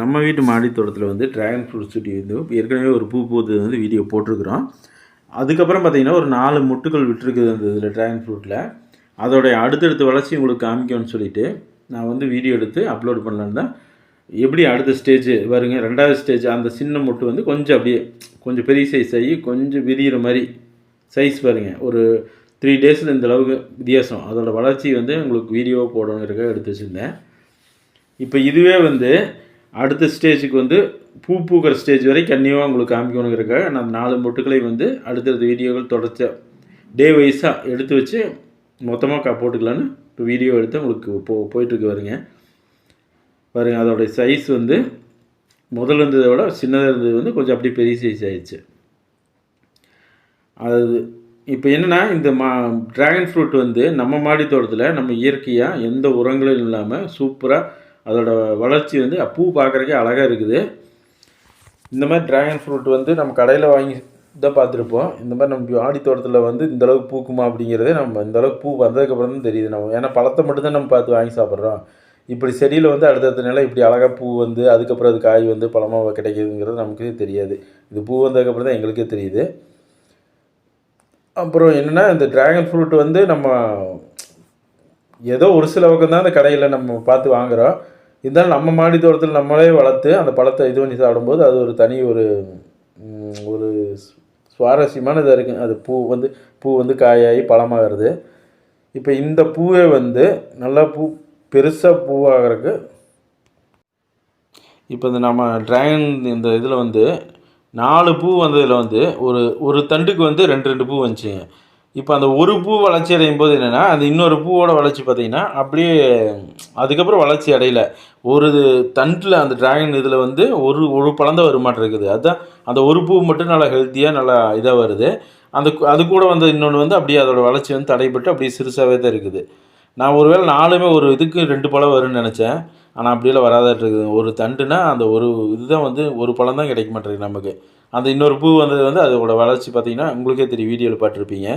நம்ம வீட்டு மாடி தோட்டத்தில் வந்து ட்ராகன் ஃப்ரூட் செடி வந்து ஏற்கனவே ஒரு பூ பூத்து வந்து வீடியோ போட்டிருக்கிறோம். அதுக்கப்புறம் பார்த்திங்கன்னா ஒரு நாலு முட்டுகள் விட்டுருக்குது அந்த இதில் ட்ராகன் ஃப்ரூட்டில் அதோடைய அடுத்தடுத்த வளர்ச்சி உங்களுக்கு காமிக்கணும்னு சொல்லிட்டு நான் வந்து வீடியோ எடுத்து அப்லோட் பண்ணலான்னு தான். எப்படி அடுத்த ஸ்டேஜ் வருங்க ரெண்டாவது ஸ்டேஜ் அந்த சின்ன முட்டு வந்து கொஞ்சம் அப்படியே கொஞ்சம் பெரிய சைஸ் ஆகி கொஞ்சம் விரிகிற மாதிரி சைஸ் பாருங்க. ஒரு த்ரீ டேஸில் இந்த அளவுக்கு வித்தியாசம். அதோடய வளர்ச்சி வந்து உங்களுக்கு வீடியோ போடணுங்கிறக்காக எடுத்து வச்சுருந்தேன். இப்போ இதுவே வந்து அடுத்த ஸ்டேஜுக்கு வந்து பூ பூக்கிற ஸ்டேஜ் வரை கன்னியாக உங்களுக்கு காமிக்கணுங்கிறக்காக நான் நாலு மொட்டுக்களை வந்து அடுத்தடுத்த வீடியோக்கள் தொடர்ச்ச டே வைஸாக எடுத்து வச்சு மொத்தமாக கா போட்டுக்கலான்னு இப்போ வீடியோ எடுத்து உங்களுக்கு போ போயிட்டுருக்கு வருங்க பாருங்க அதோடைய சைஸ் வந்து முதல்ல இருந்ததை விட சின்னதாக இருந்தது வந்து கொஞ்சம் அப்படியே பெரிய சைஸ் ஆயிடுச்சு. அது இப்போ என்னென்னா இந்த மா ட்ராகன் ஃப்ரூட் வந்து நம்ம மாடி தோட்டத்தில் நம்ம இயற்கையாக எந்த உரங்களும் இல்லாமல் சூப்பராக அதோட வளர்ச்சி வந்து பூ பார்க்குறக்கே அழகாக இருக்குது. இந்த மாதிரி ட்ராகன் ஃப்ரூட் வந்து நம்ம கடையில் வாங்கி தான் பார்த்துருப்போம். இந்த மாதிரி நம்ம ஆடி தோட்டத்தில் வந்து இந்த அளவுக்கு பூக்குமா அப்படிங்கிறதே நம்ம இந்த அளவுக்கு பூ வந்ததுக்கப்புறம் தான் தெரியுது நம்ம. ஏன்னா பழத்தை மட்டும்தான் நம்ம பார்த்து வாங்கி சாப்பிட்றோம். இப்படி செடியில் வந்து அடுத்தடுத்த நிலை இப்படி அழகாக பூ வந்து அதுக்கப்புறம் அது காய் வந்து பழமாக கிடைக்குதுங்கிறது நமக்கு தெரியாது. இது பூ வந்ததுக்கப்புறம் தான் எங்களுக்கே தெரியுது. அப்புறம் என்னென்னா இந்த ட்ராகன் ஃப்ரூட் வந்து நம்ம ஏதோ ஒரு சில பக்கம் தான் அந்த கடையில் நம்ம பார்த்து வாங்குகிறோம் இருந்தாலும் நம்ம மாடி தோட்டத்தில் நம்மளே வளர்த்து அந்த பழத்தை இது பண்ணி சாப்பிடும்போது அது ஒரு தனி ஒரு ஒரு சுவாரஸ்யமான இதாக இருக்குது அது பூ வந்து பூ வந்து காயாகி பழமாகிறது இப்போ இந்த பூவே வந்து நல்லா பூ பெருசாக பூவாகிறதுக்கு இப்போ இந்த நம்ம ட்ராகன் இந்த இதில் வந்து நாலு பூ வந்ததில் வந்து ஒரு ஒரு தண்டுக்கு வந்து ரெண்டு ரெண்டு பூ வந்துச்சுங்க. இப்போ அந்த ஒரு பூ வளர்ச்சி அடையும் போது என்னென்னா அந்த இன்னொரு பூவோட வளர்ச்சி பார்த்தீங்கன்னா அப்படியே அதுக்கப்புறம் வளர்ச்சி அடையலை. ஒரு தண்டில் அந்த டிராகன் இதில் வந்து ஒரு ஒரு பழந்த தான் வருமாட்டம் இருக்குது. அதுதான் அந்த ஒரு பூ மட்டும் நல்லா ஹெல்த்தியாக நல்லா இதாக வருது. அந்த அது கூட வந்து இன்னொன்று வந்து அப்படியே அதோடய வளர்ச்சி வந்து தடைப்பட்டு அப்படியே சிறுசாகவே தான் இருக்குது. நான் ஒருவேளை நாலுமே ஒரு இதுக்கு ரெண்டு பழம் வரும்னு நினச்சேன். ஆனால் அப்படியெல்லாம் வராதாட்டு இருக்குது. ஒரு தண்டுனா அந்த ஒரு இதுதான் வந்து ஒரு பழம் தான் கிடைக்க மாட்டேங்குது நமக்கு. அந்த இன்னொரு பூ வந்தது வந்து அதோட வளர்ச்சி பார்த்தீங்கன்னா உங்களுக்கே தெரியும். வீடியோவில் பார்த்துருப்பீங்க.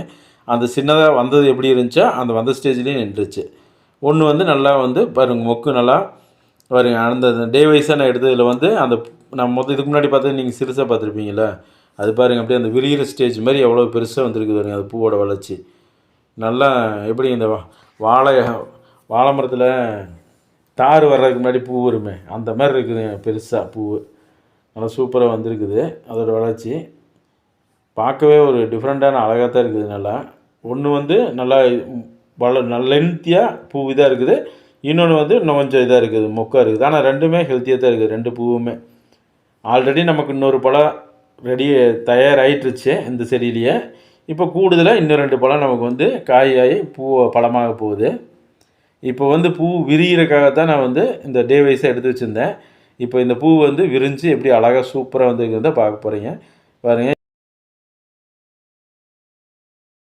அந்த சின்னதாக வந்தது எப்படி இருந்துச்சோ அந்த வந்த ஸ்டேஜ்லேயே நின்றுச்சு. ஒன்று வந்து நல்லா வந்து பாருங்கள் மொக்கு நல்லா பாருங்க அந்த டே வைஸாக நான் எடுத்ததில் வந்து அந்த நம்ம மொத்தம் இதுக்கு முன்னாடி பார்த்தது நீங்கள் சிறுசாக பார்த்துருப்பீங்களா அது பாருங்க அப்படியே அந்த விரிகிற ஸ்டேஜ் மாதிரி எவ்வளோ பெருசாக வந்திருக்கு பாருங்க அது பூவோட வளர்ச்சி. நல்லா எப்படி இந்த வா- வாழை வாழை மரத்தில் தார் வர்றதுக்கு முன்னாடி பூ வருமே அந்த மாதிரி இருக்குது பெருசாக பூ நல்லா சூப்பராக வந்திருக்குது அதோடய வளர்ச்சி. பார்க்கவே ஒரு டிஃப்ரெண்ட்டான அழகாக தான் இருக்குது நல்லா. ஒன்று வந்து நல்லா வள நல்ல லென்த்தியாக பூ இதாக இருக்குது. இன்னொன்று வந்து இன்னும் கொஞ்சம் இதாக இருக்குது மொக்காக இருக்குது. ஆனால் ரெண்டுமே ஹெல்த்தியாக தான் இருக்குது ரெண்டு பூவுமே. ஆல்ரெடி நமக்கு இன்னொரு பழம் ரெடி தயாராகிட்டுருச்சு இந்த செடியிலேயே. இப்போ கூடுதலாக இன்னும் ரெண்டு பழம் நமக்கு வந்து காயாகி பூ பழமாக போகுது. இப்போ வந்து பூ விரிகிறக்காகத்தான் நான் வந்து இந்த டே வைஸாக எடுத்து வச்சுருந்தேன். இப்போ இந்த பூ வந்து விரிஞ்சு எப்படி அழகாக சூப்பராக வந்துருக்கிறத பார்க்க போகிறீங்க பாருங்கள்